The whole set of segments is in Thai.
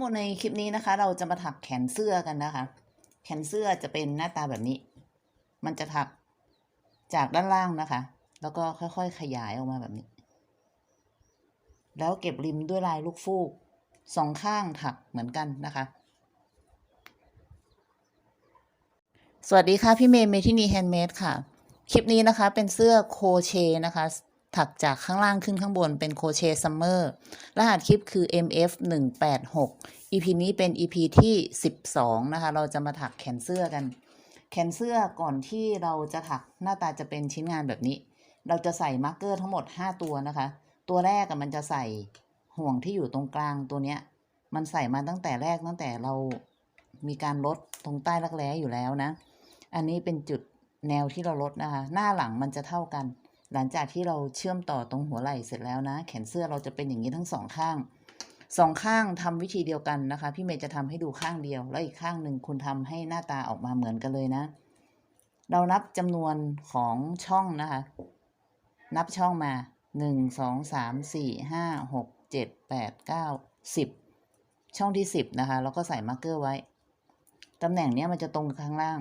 หมดในคลิปนี้นะคะ เราจะมาถักแขนเสื้อกันนะคะ แขนเสื้อจะเป็นหน้าตาแบบนี้ มันจะถักจากด้านล่างนะคะ แล้วก็ค่อยๆขยายออกมาแบบนี้ แล้วเก็บริมด้วยลายลูกฟูกสองข้างถักเหมือนกันนะคะ สวัสดีค่ะ พี่เมย์เมทินีแฮนด์เมดค่ะ คลิปนี้นะคะเป็นเสื้อโคเชนะคะ ถักจากข้างล่างขึ้นข้างบนเป็นโคเชซัมเมอร์รหัสคลิปคือ MF 1 8 6 EP นี้เป็น EP ที่ 12 นะคะ เราจะมาถักแขนเสื้อกัน แขนเสื้อก่อนที่เราจะถักหน้าตาจะเป็นชิ้นงานแบบนี้ เราจะใส่มาร์กเกอร์ทั้งหมด 5 ตัวนะคะ ตัวแรกมันจะใส่ห่วงที่อยู่ตรงกลางตัวเนี้ย มันใส่มาตั้งแต่แรกตั้งแต่เรามีการลดตรงใต้รักแร้อยู่แล้วนะ อันนี้เป็นจุดแนวที่เราลดนะคะ หน้าหลังมันจะเท่ากัน หลังจากที่เราเชื่อมต่อตรงหัวไหล่เสร็จแล้วนะ แขนเสื้อเราจะเป็นอย่างนี้ทั้งสองข้างสองข้างทำวิธีเดียวกันนะคะ พี่เมย์จะทำให้ดูข้างเดียว แล้วอีกข้างหนึ่งคุณทำให้หน้าตาออกมาเหมือนกันเลยนะ เรานับจำนวนของช่องนะคะ นับช่องมาหนึ่งสองสามสี่ห้าหกเจ็ดแปดเก้าสิบช่องที่สิบนะคะ แล้วก็ใส่มาร์เกอร์ไว้ตำแหน่งเนี้ยมันจะตรงกับข้างล่าง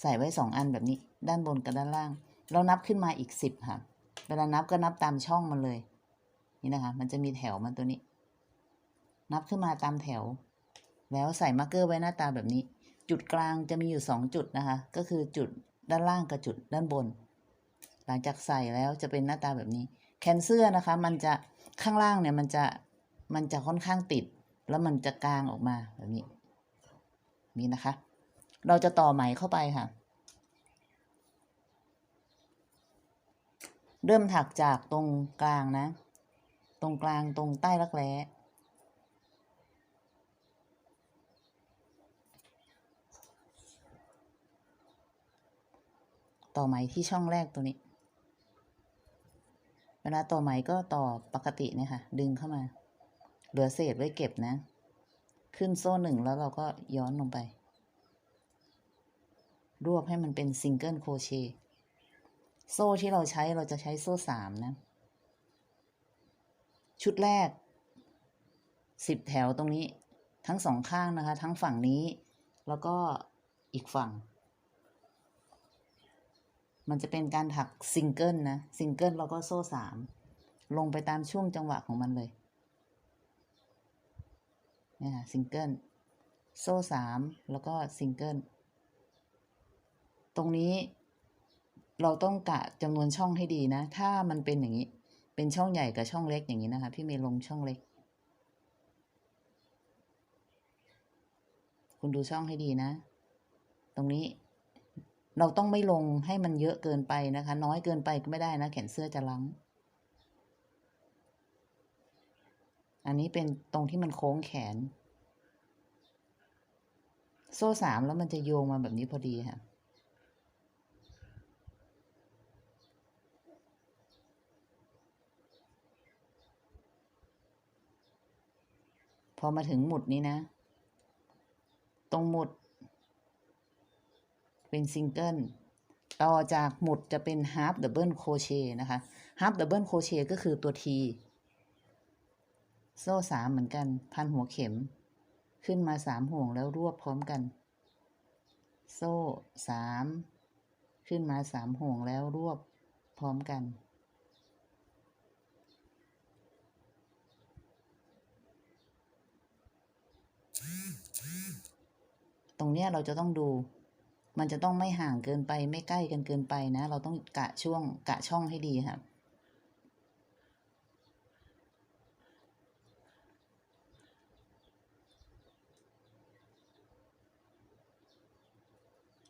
ใส่ไว้สองอันแบบนี้ ด้านบนกับด้านล่าง เรานับขึ้นมาอีกสิบค่ะ เวลานับก็นับตามช่องมันเลย นี่นะคะ มันจะมีแถวมันตัวนี้ นับขึ้นมาตามแถว แล้วใส่มาร์กเกอร์ไว้หน้าตาแบบนี้ จุดกลางจะมีอยู่สองจุดนะคะ ก็คือจุดด้านล่างกับจุดด้านบน หลังจากใส่แล้วจะเป็นหน้าตาแบบนี้แขนเสื้อนะคะ มันจะข้างล่างเนี่ยมันจะมันจะค่อนข้างติด แล้วมันจะกลางออกมาแบบนี้ นี่นะคะ เราจะต่อไหมเข้าไปค่ะ เริ่มถักจากตรงกลางนะ ตรงกลางตรงใต้รักแร้ต่อไหมที่ช่องแรกตัวนี้ เวลาต่อไหมก็ต่อปกติเนี่ยค่ะ ดึงเข้ามา เหลือเศษไว้เก็บนะ ขึ้นโซ่หนึ่งแล้วเราก็ย้อนลงไป รวบให้มันเป็นซิงเกิลโครเชต์ โซ่ที่เราใช้เราจะใช้โซ่สามนะ ชุดแรกสิบแถวตรงนี้ทั้งสองข้างนะคะ ทั้งฝั่งนี้ แล้วก็อีกฝั่ง มันจะเป็นการถักซิงเกิลนะ ซิงเกิลแล้วก็โซ่สามลงไปตามช่วงจังหวะของมันเลยเนี่ยค่ะซิงเกิลโซ่สามแล้วก็ซิงเกิลตรงนี้ เราต้องกะจำนวนช่องให้ดีนะ ถ้ามันเป็นอย่างนี้ เป็นช่องใหญ่กับช่องเล็กอย่างนี้นะคะ พี่เมย์ลงช่องเล็ก คุณดูช่องให้ดีนะ ตรงนี้เราต้องไม่ลงให้มันเยอะเกินไปนะคะ น้อยเกินไปก็ไม่ได้นะ แขนเสื้อจะลัง อันนี้เป็นตรงที่มันโค้งแขน โซ่สามแล้วมันจะโยงมาแบบนี้พอดีค่ะ พอมาถึงหมุดนี้นะ ตรงหมุด เป็นซิงเกิลต่อจากหมุดจะเป็น half double crochet นะคะ half double crochet ก็คือตัว T โซ่สามเหมือนกัน พันหัวเข็ม ขึ้นมาสามห่วงแล้วรวบพร้อมกัน โซ่สามขึ้นมาสามห่วงแล้วรวบพร้อมกัน ตรงเนี้ยเราจะต้องดู มันจะต้องไม่ห่างเกินไปไม่ใกล้กันเกินไปนะ เราต้องกะช่วงกะช่องให้ดีค่ะ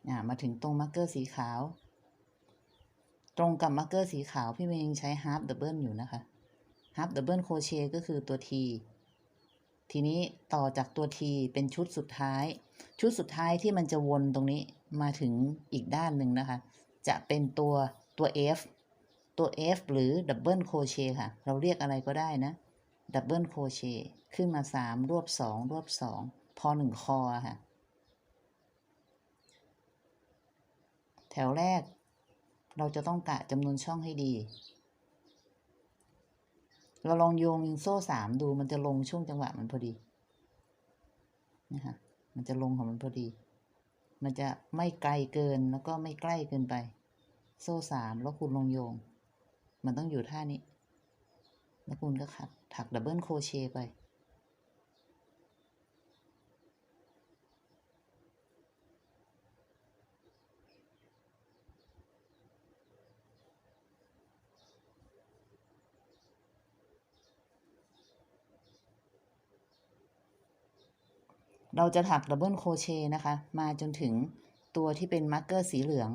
อ่ามาถึงตรงมาร์กเกอร์สีขาว ตรงกับมาร์กเกอร์สีขาว พี่เมย์ยังใช้ half double อยู่นะคะ half double crochet ก็คือตัว T ทีนี้ต่อจากตัว T เป็นชุดสุดท้าย ชุดสุดท้ายที่มันจะวนตรงนี้มาถึงอีกด้านหนึ่งนะคะ จะเป็นตัวตัว F ตัว F หรือ double crochet ค่ะ เราเรียกอะไรก็ได้นะ double crochet ขึ้นมา 3 รวบ 2 รวบ 2 พอ 1 คอค่ะ แถวแรกเราจะต้องกะจำนวนช่องให้ดี เราลองโยงโซ่สามดูมันจะลงช่วงจังหวะมันพอดีนะคะมันจะลงของมันพอดี มันจะไม่ไกลเกินแล้วก็ไม่ใกล้เกินไป โซ่สามแล้วคุณลงโยง มันต้องอยู่ท่านี้ แล้วคุณก็ขัดถักดับเบิลโครเชไป เราจะถักดับเบิลโคเชต์นะคะ มาจนถึงตัวที่เป็นมาร์กเกอร์สีเหลือง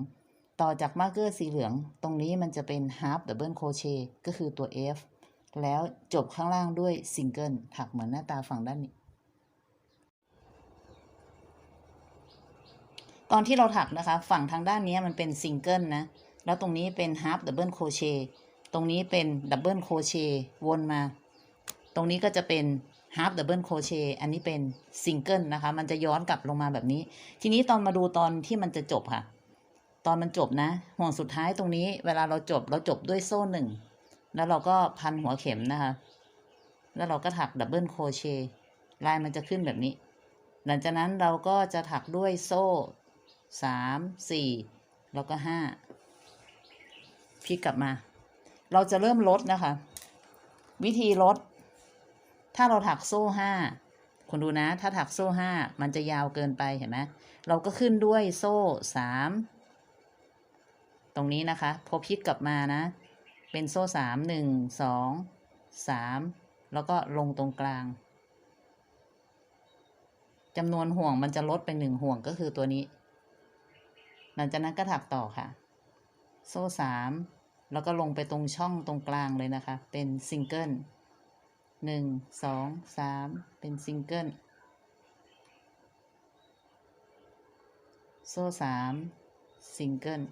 ต่อจากมาร์กเกอร์สีเหลือง ตรงนี้มันจะเป็น half double crochet ก็คือตัว F แล้วจบข้างล่างด้วยซิงเกิลถักเหมือนหน้าตาฝั่งด้านนี้ ตอนที่เราถักนะคะ ฝั่งทางด้านนี้มันเป็นซิงเกิลนะ แล้วตรงนี้เป็น half double crochet ตรงนี้เป็นดับเบิลโคเชวนมา ตรงนี้ก็จะเป็น half double crochet อันนี้เป็นซิงเกิลนะคะ มันจะย้อนกลับลงมาแบบนี้ ทีนี้ตอนมาดูตอนที่มันจะจบค่ะ ตอนมันจบนะ ห่วงสุดท้ายตรงนี้ เวลาเราจบเราจบด้วยโซ่หนึ่ง แล้วเราก็พันหัวเข็มนะคะ แล้วเราก็ถักดับเบิลโครเชต์ลายมันจะขึ้นแบบนี้ หลังจากนั้นเราก็จะถักด้วยโซ่สามสี่แล้วก็ห้าพลิกกลับมา เราจะเริ่มลดนะคะ วิธีลด ถ้าเราถักโซ่ห้าคุณดูนะ ถ้าถักโซ่ห้ามันจะยาวเกินไปเห็นไหมเราก็ขึ้นด้วยโซ่สามตรงนี้นะคะพอพลิกกลับมานะ เป็นโซ่สามหนึ่งสองสามแล้วก็ลงตรงกลางจำนวนห่วงมันจะลดไปหนึ่งห่วงก็คือตัวนี้ หลังจากนั้นก็ถักต่อค่ะ โซ่สามแล้วก็ลงไปตรงช่องตรงกลางเลยนะคะ เป็นซิงเกิล หนึ่งสองสามเป็นซิงเกิลโซ่สามซิงเกิล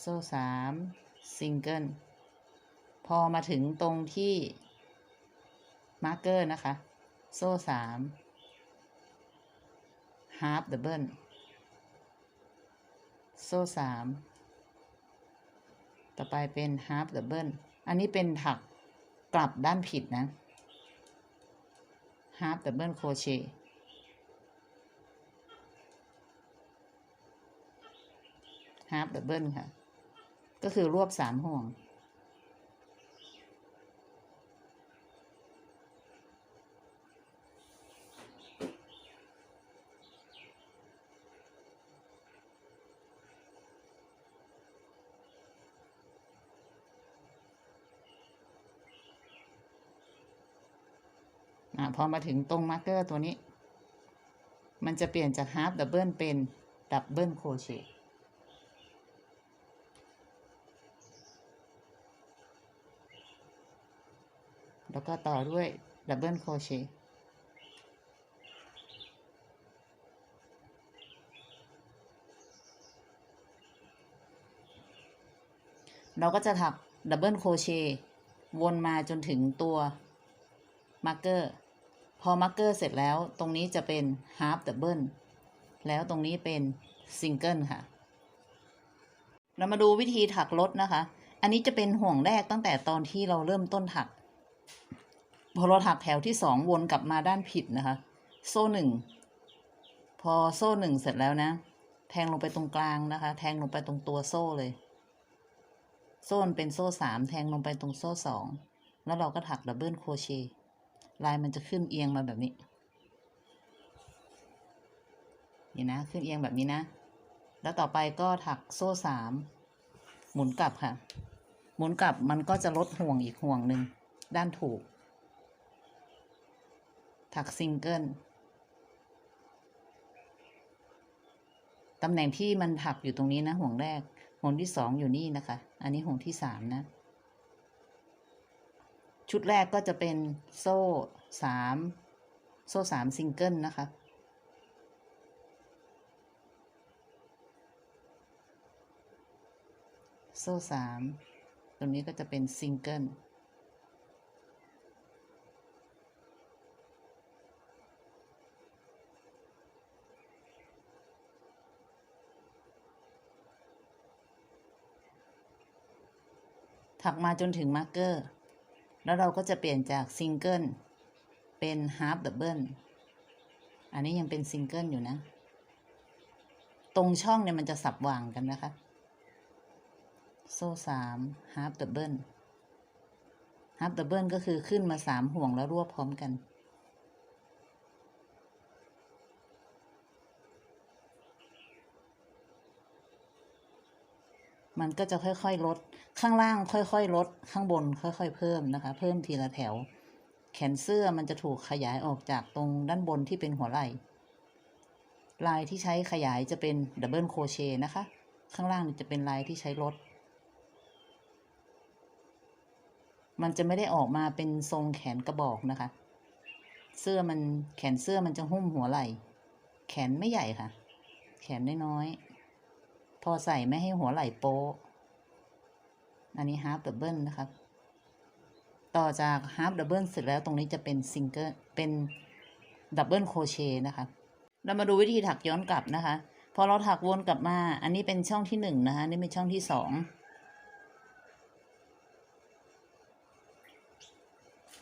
โซ่สามซิงเกิลพอมาถึงตรงที่มาร์กเกอร์นะคะ โซ่สาม half double โซ่สามต่อไปเป็น half double อันนี้เป็นถักกลับด้านผิดนะ half double crochet half double ค่ะ ก็คือรวบสามห่วง พอมาถึงตรงมาร์กเกอร์ตัวนี้ มันจะเปลี่ยนจาก half double เป็น double crochet แล้วก็ต่อด้วย double crochet เราก็จะถัก double crochet วนมาจนถึงตัวมาร์กเกอร์ พอมาร์กเกอร์เสร็จแล้วตรงนี้จะเป็น half double แล้วตรงนี้เป็น single ค่ะ เรามาดูวิธีถักลดนะคะ อันนี้จะเป็นห่วงแรกตั้งแต่ตอนที่เราเริ่มต้นถัก พอเราถักแถวที่สองวนกลับมาด้านผิดนะคะ โซ่หนึ่งพอโซ่หนึ่งเสร็จแล้วนะ แทงลงไปตรงกลางนะคะ แทงลงไปตรงตัวโซ่เลย โซ่เป็นโซ่สามแทงลงไปตรงโซ่สองแล้วเราก็ถักดับเบิลโครเชต์ ลายมันจะขึ้นเอียงมาแบบนี้ นี่นะ ขึ้นเอียงแบบนี้นะ แล้วต่อไปก็ถักโซ่สามหมุนกลับค่ะ หมุนกลับมันก็จะลดห่วงอีกห่วงหนึ่งด้านถูก ถักซิงเกิลตำแหน่งที่มันถักอยู่ตรงนี้นะห่วงแรก ห่วงที่สองอยู่นี่นะคะ อันนี้ห่วงที่สามนะ ชุดแรกก็จะเป็นโซ่สามโซ่สามซิงเกิลนะคะ โซ่สามตรงนี้ก็จะเป็นซิงเกิลถักมาจนถึงมาร์กเกอร์ แล้วเราก็จะเปลี่ยนจากซิงเกิลเป็นฮาร์ปดับเบิลอันนี้ยังเป็นซิงเกิลอยู่นะ ตรงช่องเนี่ยมันจะสับวางกันนะคะ โซ่สามฮาร์ปดับเบิลฮาร์ปดับเบิลก็คือขึ้นมาสามห่วงแล้วรวบพร้อมกัน มันก็จะค่อยๆลด ข้างล่างค่อยๆลด ข้างบนค่อย ๆ เพิ่มนะคะ เพิ่มทีละแถว แขนเสื้อมันจะถูกขยายออกจากตรงด้านบนที่เป็นหัวไหล่ ลายที่ใช้ขยายจะเป็นดับเบิลโคเชนะคะ ข้างล่างจะเป็นลายที่ใช้ลด มันจะไม่ได้ออกมาเป็นทรงแขนกระบอกนะคะ เสื้อมันแขนเสื้อมันจะหุ้มหัวไหล่ แขนไม่ใหญ่ค่ะ แขนน้อยๆ พอใส่ไม่ให้หัวไหล่โป๊อันนี้ฮาร์ d ดับเบิลนะครับ ต่อจากฮาร์ d ดับเบิลเสร็จแล้วตรงนี้จะเป็นซิงเกิลเป็นดับเบิลโคเชนะคะเรามาดูวิธีถักย้อนกลับนะคะ พอเราถักวนกลับมา อันนี้เป็นช่องที่หนึ่งนะคะนี่เป็นช่องที่สอง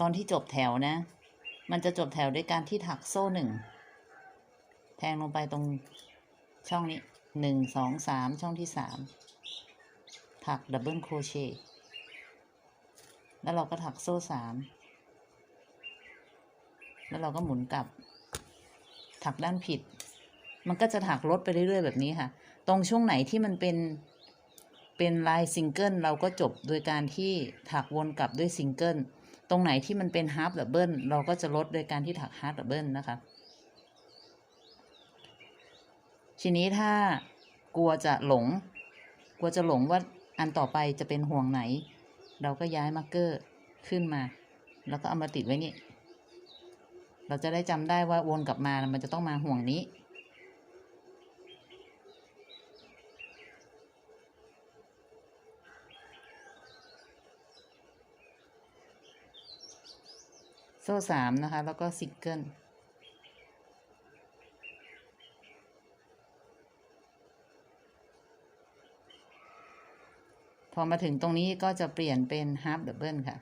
ตอนที่จบแถวนะ มันจะจบแถวด้วยการที่ถักโซ่หนึ่งแทงลงไปตรงช่องนี้ หนึ่งสองสามช่องที่สามถักดับเบิลโครเชต์แล้วเราก็ถักโซ่สามแล้วเราก็หมุนกลับ ถักด้านผิด มันก็จะถักลดไปเรื่อยๆแบบนี้ค่ะ ตรงช่วงไหนที่มันเป็นเป็นลายซิงเกิลเราก็จบโดยการที่ถักวนกลับด้วยซิงเกิลตรงไหนที่มันเป็นฮาร์ d ดับเบิลเราก็จะลดโดยการที่ถักฮาร์ d ดับเบิลนะคะ ทีนี้ถ้ากลัวจะหลง กลัวจะหลงว่าอันต่อไปจะเป็นห่วงไหน เราก็ย้ายมาร์กเกอร์ขึ้นมา แล้วก็เอามาติดไว้นี่ เราจะได้จำได้ว่าวนกลับมามันจะต้องมาห่วงนี้โซ่สามนะคะ แล้วก็ซิงเกิล พอมาถึงตรงนี้ก็จะเปลี่ยนเป็นฮาร์ d ดับเบิลค่ะ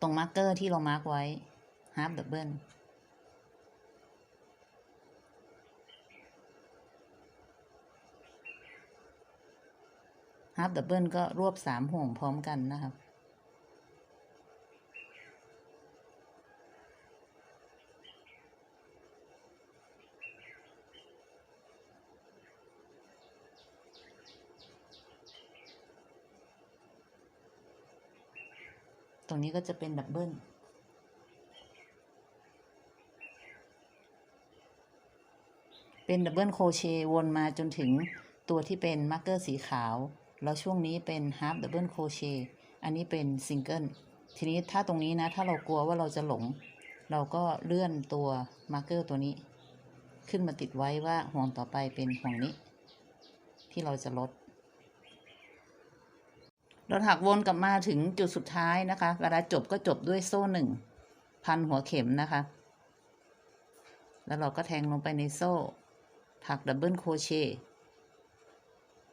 ตรงมาร์กเกอร์ที่เรามาร์กไว้ฮาร์ d ดับเบิลฮาร์ d ดับเบิลก็รวบสามห่วงพร้อมกันนะครับ งนี้ก็จะเป็นดับเบิลเป็นดับเบิลโครเชต์วนมาจนถึงตัวที่เป็นมาร์กเกอร์สีขาว แล้วช่วงนี้เป็นฮาร์ d ดับเบิลโครเชต์อันนี้เป็นซิงเกิลทีนี้ถ้าตรงนี้นะถ้าเรากลัวว่าเราจะหลง เราก็เลื่อนตัวมาร์กเกอร์ตัวนี้ ขึ้นมาติดไว้ว่าห่วงต่อไปเป็นห่วงนี้ ที่เราจะลด เราถักวนกลับมาถึงจุดสุดท้ายนะคะ เวลาจบก็จบด้วยโซ่หนึ่งพันหัวเข็มนะคะ แล้วเราก็แทงลงไปในโซ่ ถักดับเบิลโคเชต์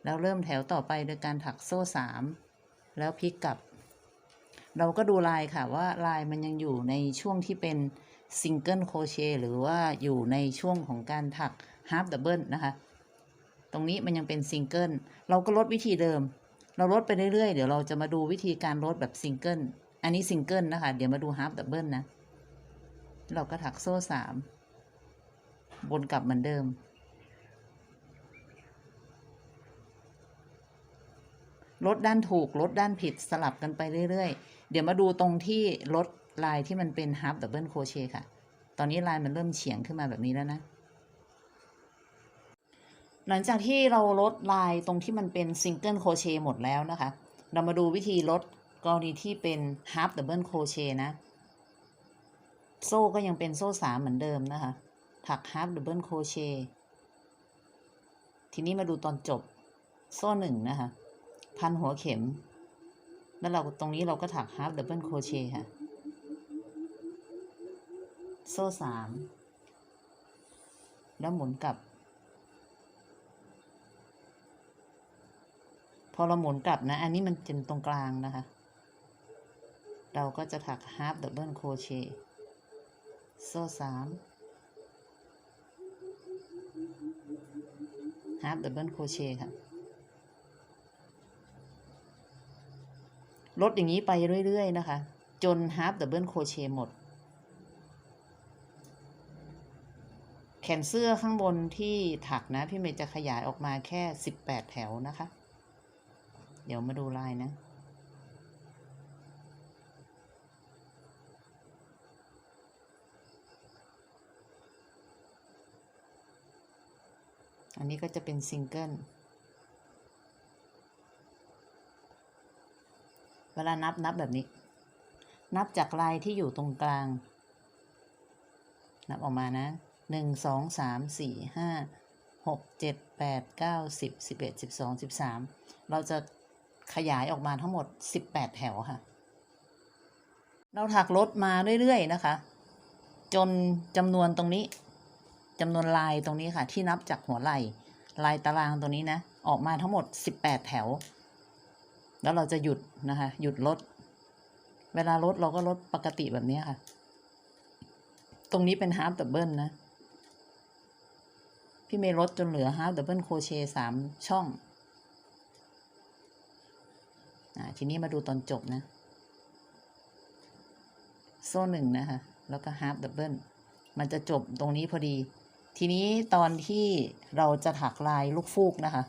แล้วเริ่มแถวต่อไปโดยการถักโซ่สามแล้วพลิกกลับ เราก็ดูลายค่ะว่าลายมันยังอยู่ในช่วงที่เป็นซิงเกิลโคเชต์หรือว่าอยู่ในช่วงของการถักฮาร์ d ดับเบิลนะคะ ตรงนี้มันยังเป็นซิงเกิลเราก็ลดวิธีเดิม เราลดไปเรื่อยๆ เดี๋ยวเราจะมาดูวิธีการลดแบบซิงเกิล อันนี้ซิงเกิลนะคะ เดี๋ยวมาดูฮาร์ d ดับเบิลนะ เราก็ถักโซ่สามบนกลับเหมือนเดิม ลดด้านถูกลดด้านผิดสลับกันไปเรื่อยๆ เดี๋ยวมาดูตรงที่ลดลายที่มันเป็นฮาร์ d ดับเบิลโคเชค่ะ ตอนนี้ลายมันเริ่มเฉียงขึ้นมาแบบนี้แล้วนะ หลังจากที่เราลดลายตรงที่มันเป็นซิงเกิลโครเชต์หมดแล้วนะคะ เรามาดูวิธีลดกรณีที่เป็นฮาร์ d ดับเบิลโครเชต์นะ โซ่ก็ยังเป็นโซ่สามเหมือนเดิมนะคะ ถักฮาร์ d ดับเบิลโครเชต์ทีนี้มาดูตอนจบโซ่หนึ่งนะคะ พันหัวเข็ม แล้วเราตรงนี้เราก็ถักฮาร์ d ดับเบิลโครเชต์ค่ะ โซ่สามแล้วหมุนกลับ พอเราหมุนกลับนะ อันนี้มันเป็นตรงกลางนะคะ เราก็จะถัก half double crochet โซ่สาม half double crochet ค่ะลดอย่างนี้ไปเรื่อย ๆ นะคะ จน half double crochet หมด แขนเสื้อข้างบนที่ถักนะ พี่เมย์จะขยายออกมาแค่ 18 แถวนะคะ เดี๋ยวมาดูลายนะ อันนี้ก็จะเป็นซิงเกิล เวลานับนับแบบนี้ นับจากลายที่อยู่ตรงกลาง นับออกมานะหนึ่งสองสามสี่ห้าหกเจ็ดแปดเก้าสิบสิบเอ็ดสิบสองสิบสามเราจะ ขยายออกมาทั้งหมดสิบแปดแถวค่ะ เราถักลดมาเรื่อยๆนะคะ จนจำนวนตรงนี้จำนวนลายตรงนี้ค่ะ ที่นับจากหัวไหล่ลายตารางตรงนี้นะ ออกมาทั้งหมดสิบแปดแถว แล้วเราจะหยุดนะคะ หยุดลด เวลาลดเราก็ลดปกติแบบนี้ค่ะ ตรงนี้เป็น half double นะ พี่เมย์ลดจนเหลือ half double crochet สามช่อง ทีนี้มาดูตอนจบนะ โซ่หนึ่งนะคะ แล้วก็ half double มันจะจบตรงนี้พอดี ทีนี้ตอนที่เราจะถักลายลูกฟูกนะคะ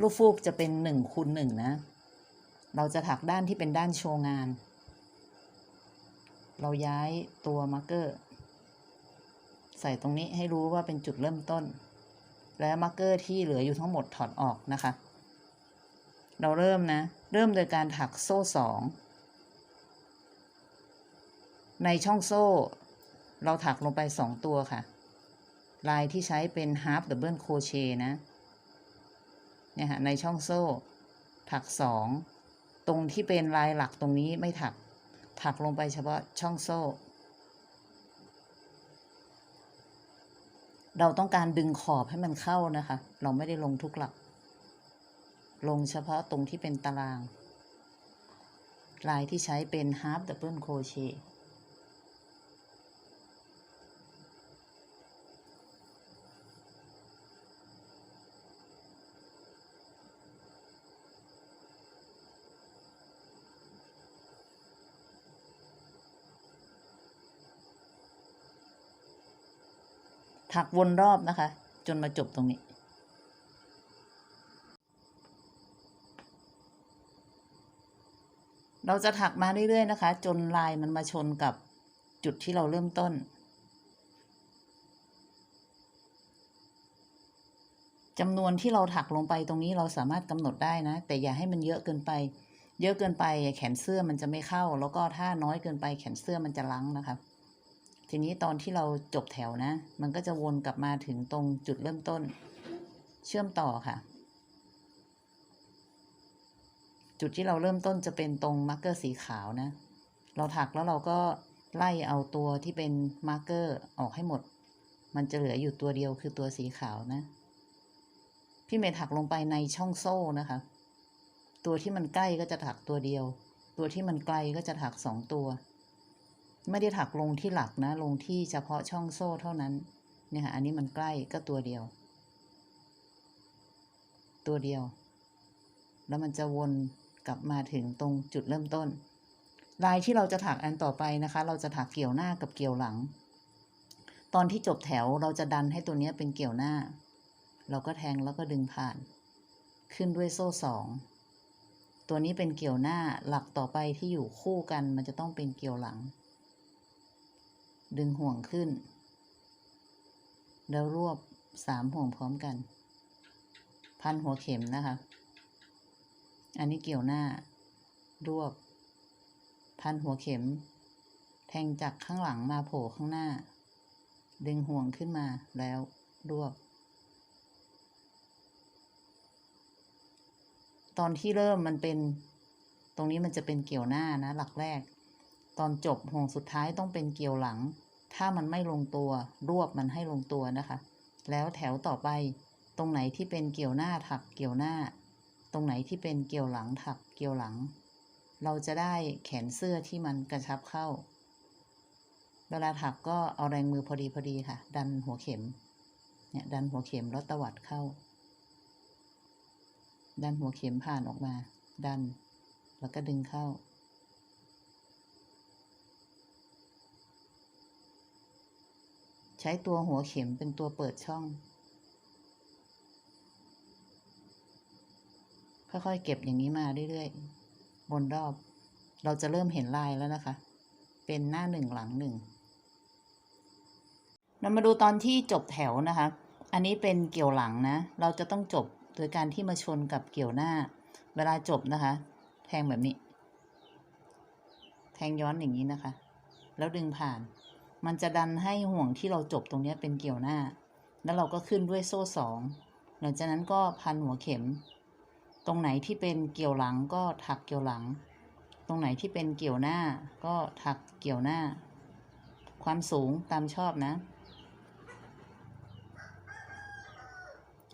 ลูกฟูกจะเป็นหนึ่งคูณหนึ่งนะ เราจะถักด้านที่เป็นด้านโชว์งาน เราย้ายตัวมาร์กเกอร์ ใส่ตรงนี้ให้รู้ว่าเป็นจุดเริ่มต้น และมาร์กเกอร์ที่เหลืออยู่ทั้งหมดถอดออกนะคะ เราเริ่มนะ เริ่มโดยการถักโซ่สองในช่องโซ่ เราถักลงไปสองตัวค่ะ ลายที่ใช้เป็น half double crochet นะ เนี่ยค่ะในช่องโซ่ ถักสองตรงที่เป็นลายหลักตรงนี้ไม่ถัก ถักลงไปเฉพาะช่องโซ่ เราต้องการดึงขอบให้มันเข้านะคะ เราไม่ได้ลงทุกหลัก ลงเฉพาะตรงที่เป็นตาราง ลายที่ใช้เป็น half double crochet ถักวนรอบนะคะ จนมาจบตรงนี้ เราจะถักมาเรื่อยๆนะคะ จนลายมันมาชนกับจุดที่เราเริ่มต้น จำนวนที่เราถักลงไปตรงนี้เราสามารถกำหนดได้นะ แต่อย่าให้มันเยอะเกินไป เยอะเกินไปแขนเสื้อมันจะไม่เข้า แล้วก็ถ้าน้อยเกินไปแขนเสื้อมันจะลังนะคะทีนี้ตอนที่เราจบแถวนะ มันก็จะวนกลับมาถึงตรงจุดเริ่มต้น เชื่อมต่อค่ะ จุดที่เราเริ่มต้นจะเป็นตรงมาร์กเกอร์สีขาวนะ เราถักแล้วเราก็ไล่เอาตัวที่เป็นมาร์กเกอร์ออกให้หมด มันจะเหลืออยู่ตัวเดียวคือตัวสีขาวนะ พี่เมย์ถักลงไปในช่องโซ่นะคะ ตัวที่มันใกล้ก็จะถักตัวเดียว ตัวที่มันไกลก็จะถักสองตัว ไม่ได้ถักลงที่หลักนะ ลงที่เฉพาะช่องโซ่เท่านั้น เนี่ยค่ะ อันนี้มันใกล้ก็ตัวเดียว ตัวเดียว แล้วมันจะวน กลับมาถึงตรงจุดเริ่มต้น ลายที่เราจะถักอันต่อไปนะคะ เราจะถักเกี่ยวหน้ากับเกี่ยวหลัง ตอนที่จบแถวเราจะดันให้ตัวนี้เป็นเกี่ยวหน้า เราก็แทงแล้วก็ดึงผ่าน ขึ้นด้วยโซ่สองตัวนี้เป็นเกี่ยวหน้าหลักต่อไปที่อยู่คู่กันมันจะต้องเป็นเกี่ยวหลัง ดึงห่วงขึ้น แล้วรวบสามห่วงพร้อมกัน พันหัวเข็มนะคะ อันนี้เกี่ยวหน้า รวบ พันหัวเข็ม แทงจากข้างหลังมาโผล่ข้างหน้า ดึงห่วงขึ้นมาแล้วรวบ ตอนที่เริ่มมันเป็น ตรงนี้มันจะเป็นเกี่ยวหน้านะหลักแรก ตอนจบห่วงสุดท้ายต้องเป็นเกี่ยวหลัง ถ้ามันไม่ลงตัว รวบมันให้ลงตัวนะคะ แล้วแถวต่อไปตรงไหนที่เป็นเกี่ยวหน้าถักเกี่ยวหน้า ตรงไหนที่เป็นเกี่ยวหลังถักเกี่ยวหลัง เราจะได้แขนเสื้อที่มันกระชับเข้า เวลาถักก็เอาแรงมือพอดีพอดีค่ะ ดันหัวเข็มเนี่ยดันหัวเข็มแล้วตวัดเข้า ดันหัวเข็มผ่านออกมา ดัน แล้วก็ดึงเข้า ใช้ตัวหัวเข็มเป็นตัวเปิดช่อง ค่อยๆ เก็บอย่างนี้มาเรื่อยๆ บนรอบ เราจะเริ่มเห็นลายแล้วนะคะ เป็นหน้าหนึ่งหลังหนึ่งเรามาดูตอนที่จบแถวนะคะ อันนี้เป็นเกี่ยวหลังนะ เราจะต้องจบโดยการที่มาชนกับเกี่ยวหน้า เวลาจบนะคะ แทงแบบนี้ แทงย้อนอย่างนี้นะคะ แล้วดึงผ่าน มันจะดันให้ห่วงที่เราจบตรงนี้เป็นเกี่ยวหน้า แล้วเราก็ขึ้นด้วยโซ่สองหลังจากนั้นก็พันหัวเข็ม ตรงไหนที่เป็นเกี่ยวหลังก็ถักเกี่ยวหลัง ตรงไหนที่เป็นเกี่ยวหน้าก็ถักเกี่ยวหน้า ความสูงตามชอบนะ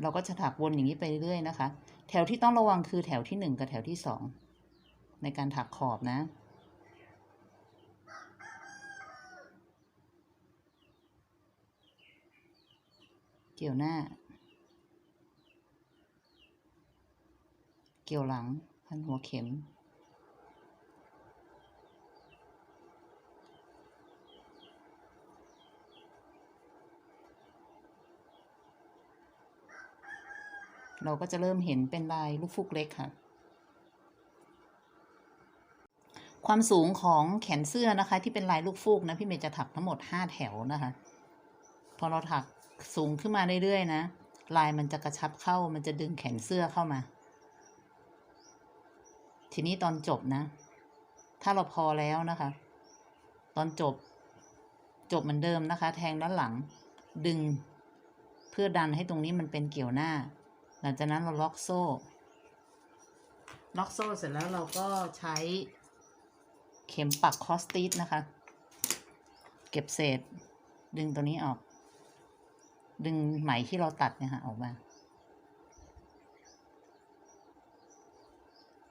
เราก็จะถักวนอย่างนี้ไปเรื่อยๆนะคะ แถวที่ต้องระวังคือแถวที่หนึ่งกับแถวที่สองในการถักขอบนะเกี่ยวหน้า เกี่ยวหลังพันหัวเข็ม เราก็จะเริ่มเห็นเป็นลายลูกฟูกเล็กค่ะ ความสูงของแขนเสื้อนะคะ ที่เป็นลายลูกฟูกนะพี่เมย์จะถักทั้งหมดห้าแถวนะคะ พอเราถักสูงขึ้นมาเรื่อยๆนะลายมันจะกระชับเข้ามันจะดึงแขนเสื้อเข้ามา ทีนี้ตอนจบนะ ถ้าเราพอแล้วนะคะ ตอนจบจบเหมือนเดิมนะคะ แทงด้านหลัง ดึง เพื่อดันให้ตรงนี้มันเป็นเกี่ยวหน้า หลังจากนั้นเราล็อกโซ่ ล็อกโซ่เสร็จแล้วเราก็ใช้เข็มปักคอสติสนะคะ เก็บเศษ ดึงตัวนี้ออก ดึงไหมที่เราตัดเนี่ยค่ะออกมา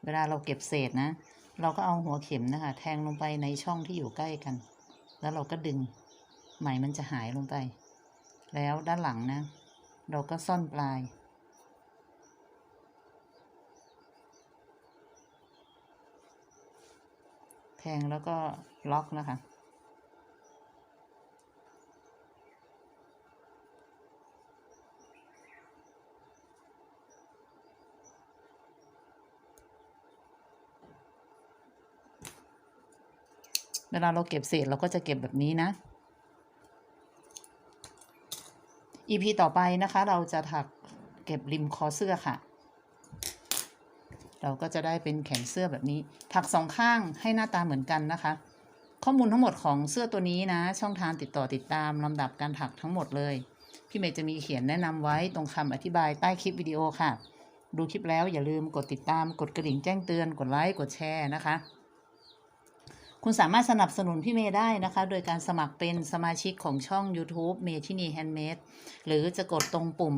เวลาเราเก็บเศษนะ เราก็เอาหัวเข็มนะคะ แทงลงไปในช่องที่อยู่ใกล้กัน แล้วเราก็ดึงไหมมันจะหายลงไป แล้วด้านหลังนะ เราก็ซ่อนปลาย แทงแล้วก็ล็อกนะคะ เวลาเราเก็บเศษเราก็จะเก็บแบบนี้นะ EP ต่อไปนะคะ เราจะถักเก็บริมคอเสื้อค่ะ เราก็จะได้เป็นแขนเสื้อแบบนี้ ถักสองข้างให้หน้าตาเหมือนกันนะคะ ข้อมูลทั้งหมดของเสื้อตัวนี้นะ ช่องทางติดต่อติดตามลำดับการถักทั้งหมดเลย พี่เมย์จะมีเขียนแนะนำไว้ตรงคำอธิบายใต้คลิปวิดีโอค่ะ ดูคลิปแล้วอย่าลืมกดติดตาม กดกระดิ่งแจ้งเตือน กดไลค์ กดแชร์นะคะ คุณสามารถสนับสนุนพี่เมย์ได้นะคะ โดยการสมัครเป็นสมาชิกของช่อง YouTube เมทินีแฮนด์เมดหรือจะกดตรงปุ่ม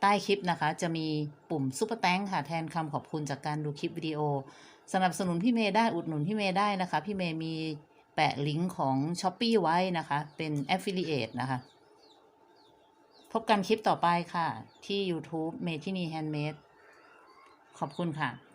ใต้คลิปนะคะ จะมีปุ่มซุปเปอร์แตงค่ะแทนคำขอบคุณจากการดูคลิปวิดีโอ สนับสนุนพี่เมย์ได้อุดหนุนพี่เมย์ได้นะคะ พี่เมย์มีแปะลิงก์ของ s h อ p e e ไว้นะคะ เป็น Affiliate นะคะ พบกันคลิปต่อไปค่ะ ที่ YouTube เมทินีแฮนด์เมดขอบคุณค่ะ